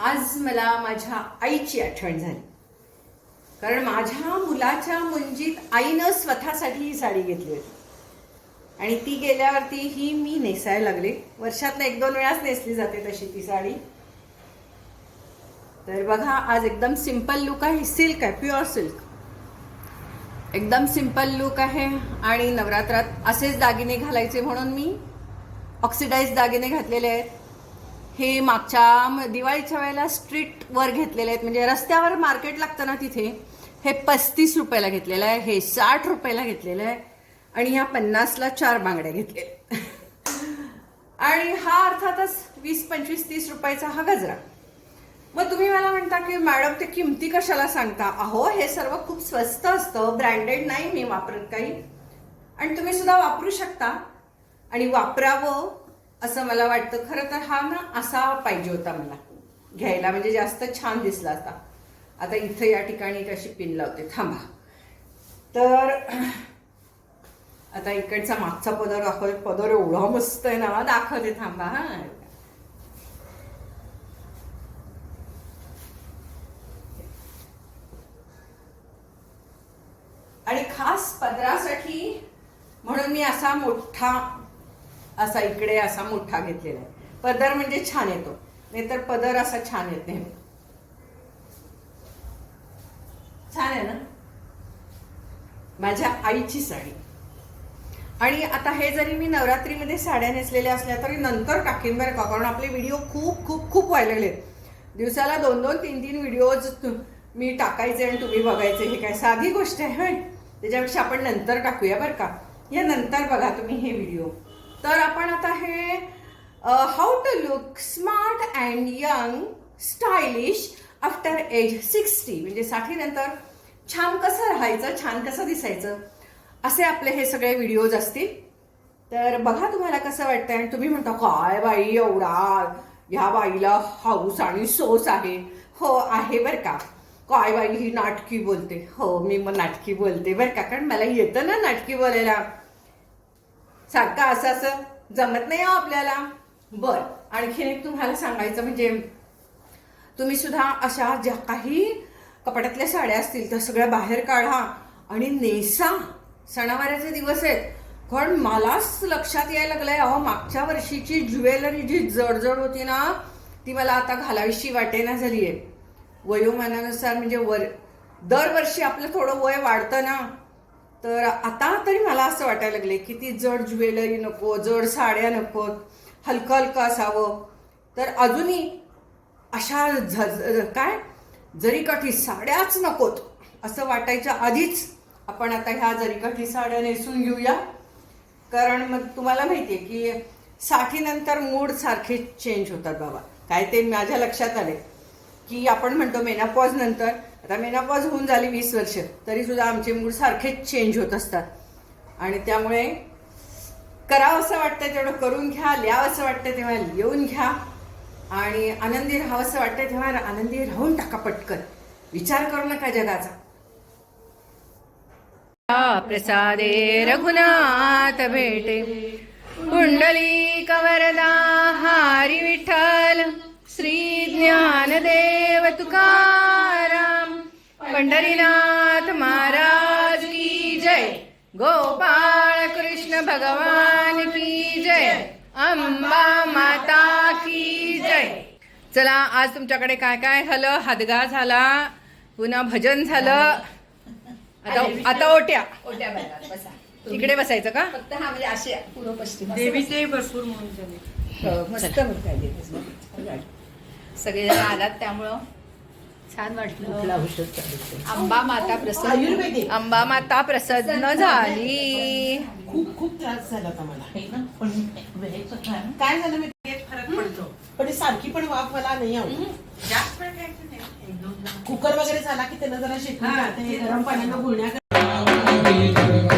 आज मला माझ्या आईची आठवण झाली. कारण माझ्या मुलाच्या मुंजीत आईनं स्वतःसाठी ही साडी घेतली होती. आणि ती गेल्यावरती ही मी नेसायला लागले. वर्षातनं एक दोन वेळाच नेसली जाते तशी ती साडी. तर बघा आज एकदम सिंपल लुक आहे. सिल्क आहे प्युअर सिल्क. एकदम सिंपल लुक आहे आणि नवरात्रात असेच दागिने घालायचे म्हणून मी ऑक्सिडाईज दागिने घातलेले आहेत. हे मागच्या दिवाळीच्या वेळेला स्ट्रीटवर घेतलेले आहेत. म्हणजे रस्त्यावर मार्केट लागतं ना तिथे हे पस्तीस रुपयाला घेतलेलं आहे हे साठ रुपयाला घेतलेलं आहे आणि ह्या पन्नासला चार बांगड्या घेतलेल्या आणि हा अर्थातच वीस पंचवीस तीस रुपयाचा हा गजरा. मग तुम्ही मला म्हणता की मॅडम ते किमती कशाला सांगता? अहो हे सर्व खूप स्वस्त असतं. ब्रँडेड नाही मी वापरत काही. आणि तुम्ही सुद्धा वापरू शकता. आणि वापरावं असं मला वाटतं. खरं तर हा ना असा पाहिजे होता मला. घ्यायला म्हणजे जास्त छान दिसला असता आता इथं या ठिकाणी कशी पिन लावते. थांबा. तर आता इकडचा मागचा पदर दाखवते पदर एवढा मस्त आहे ना. दाखवते थांबा हा. आणि खास पदरासाठी म्हणून मी असा मोठा असा इकडे असा मोठा घेतलेला आहे. पदर म्हणजे छान येतो. नाहीतर पदर असा छान येत नाही. छान आहे ना? माझ्या आईची साडी. आणि आता हे जरी मी नवरात्रीमध्ये साड्या नेसलेल्या असल्या तरी नंतर टाकेन बरं का? कारण आपले व्हिडिओ खूप खूप खूप व्हायला लागले दिवसाला दोन दोन तीन तीन व्हिडिओज मी टाकायचे आणि तुम्ही बघायचे. हे काय साधी गोष्ट आहे त्याच्यापेक्षा आपण नंतर टाकूया बरं का? या नंतर बघा तुम्ही हे व्हिडिओ. तर आपण आता हे how to look smart and young stylish after age sixty म्हणजे साठी नंतर छान कसं राहायचं छान कसं दिसायचं असे आपले हे सगळे व्हिडिओज असतील. तर बघा तुम्हाला कसं वाटतंय. आणि तुम्ही म्हणता काय बाई एवढा? ह्या बाईला हाऊस आणि सोस आहे. हो आहे बरं का. काय बाई ही नाटकी बोलते. हो मी मग नाटकी बोलते बरं का. कारण मला येतं ना नाटकी बोलायला. सारखं असं असं जमत नाही हो आपल्याला. बर आणखीन एक तुम्हाला सांगायचं म्हणजे तुम्ही सुद्धा अशा ज्या काही कपड्यातल्या साड्या असतील त्या सगळ्या बाहेर काढा आणि नेसा. सणावाराचे दिवस आहेत. कारण मलाच लक्षात यायला लागलंय अहो मागच्या वर्षीची ज्वेलरी जी जडजड होती ना ती मला आता घालावीशी वाटेना झाली आहे वयोमानानुसार म्हणजे वर दरवर्षी आपलं थोडं वय वाढतं ना तर आता तरी मला असं वाटायला लागले की ती जड ज्वेलरी नको जड साड्या नको हलकं हलकं असावं. तर अजूनही अशा झ काय? जरीकाठी साड्याच नकोत असं वाटायच्या आधीच आपण आता ह्या जरीकाठी साड्या नेसून घेऊया. कारण मग तुम्हाला माहिती आहे की साठीनंतर मूड सारखे चेंज होतात बाबा. काय ते माझ्या लक्षात आले की आपण म्हणतो मेनापॉज नंतर आता मेनापॉज होऊन झाली वीस वर्ष तरी सुद्धा आमचे मूड सारखेच चेंज होत असतात. आणि त्यामुळे करावं असं वाटतं तेवढं करून घ्या लिहावं असं वाटतं तेव्हा लिहून घ्या. आणि आनंदी राहावं असं वाटतं तेव्हा आनंदी राहून टाका पटकन. विचार करू नका जगाचा. प्रसादे रघुनाथ भेटे. कुंडली कवरदा हारी विठ्ठल. श्री ज्ञानदेव तुका पंढरीनाथ महाराज की जय. गोपाळ कृष्ण भगवान की जय. अंबा माता की जय. चला आज तुमच्याकडे काय काय झालं? हादगा झाला पुन्हा भजन झालं. आता आता ओट्या. ओट्या बघा बसा. इकडे बसायचं का? फक्त हा म्हणजे असे पूर्व पश्चिम असं भरपूर म्हणून झाले. बसा. हो, मस्त होत आहे देवीचं. छान वाटलं. सगळेजण आलात त्यामुळं. छान वाटलं. अंबा माता प्रसन्न आयुर्वेदिक. अंबा माता प्रसन्न झाली. खूप खूप त्रास झाला होता मला. पण काय झालं मी फरक पडतो. पण सारखी पण वाफ मला नाही आवडत. जास्त वेळ घ्यायचं नाही. एक दोन कुकर वगैरे झाला की त्यानं जरा शेकून गरम पाण्यानं गुळण्या